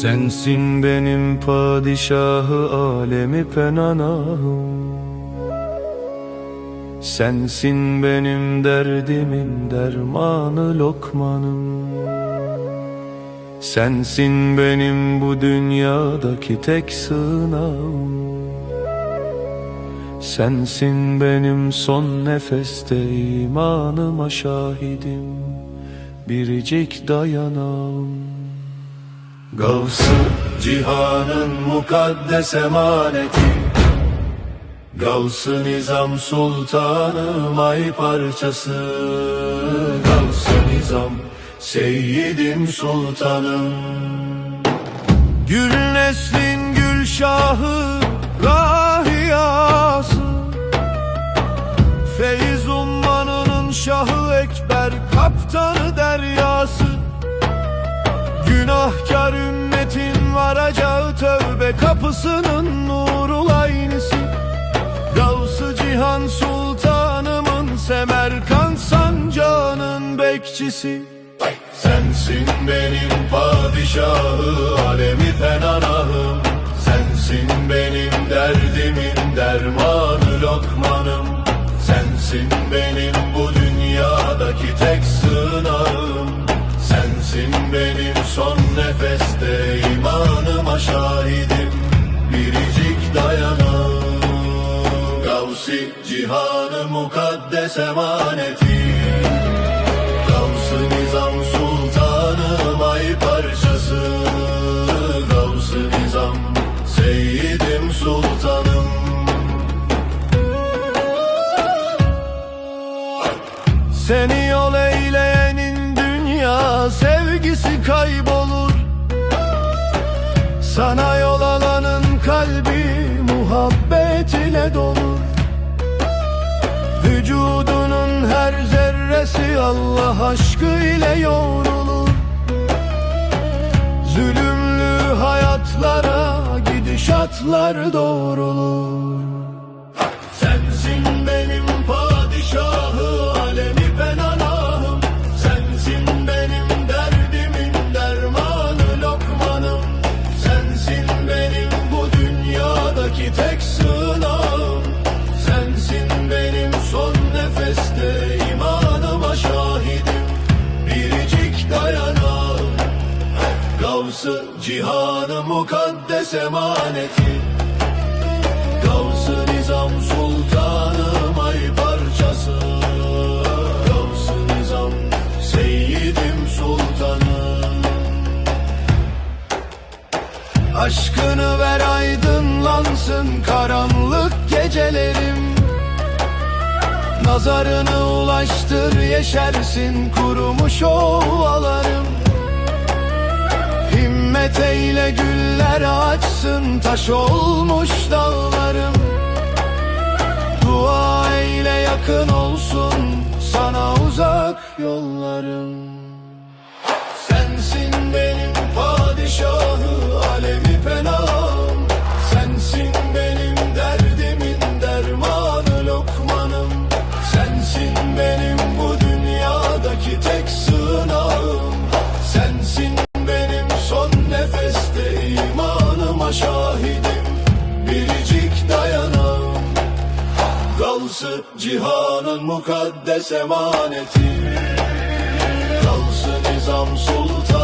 Sensin benim padişahı alemi penanahım. Sensin benim derdimin dermanı lokmanım. Sensin benim bu dünyadaki tek sığınağım. Sensin benim son nefeste imanıma şahidim. Biricik dayanağım Gavsı cihanın mukaddes emaneti Gavsı nizam sultanım ay parçası. Gavsı nizam seyyidim sultanım. Gül neslin gülşahı rahiyası varacağı tövbe kapısının nurul aynısı. Gavs-ı Cihan Sultanımın Semerkant sancağının bekçisi. Sensin benim padişahı alemi penanahım. Sensin benim derdimin dermanı lokmanım. Sensin benim bu dünyadaki tek sığınağım. Sensin benim son nefeste şahidim Biricik dayanağım Gavsi cihanı mukaddes emaneti. Gavs-ı nizam sultanım ay parçası. Gavs-ı nizam seyyidim sultanım. Seni yol eyleyenin dünya sevgisi kaybolur Sana yol alanın kalbi muhabbet ile dolur Vücudunun her zerresi Allah aşkı ile yoğrulur Zulümlü hayatlara gidişatlar doğrulur Gavs-ı cihanı mukaddes emaneti Gavs-ı nizam sultanım ay parçası. Gavs-ı nizam seyyidim sultanım Aşkını ver aydınlansın karanlık gecelerim. Nazarını ulaştır yeşersin kurumuş ovalarım Himmet eyle güller açsın taş olmuş dağlarım. Dua eyle yakın olsun sana uzak yollarım Gavs-ı cihanın mukaddes emaneti. Gavs-ı nizam sultan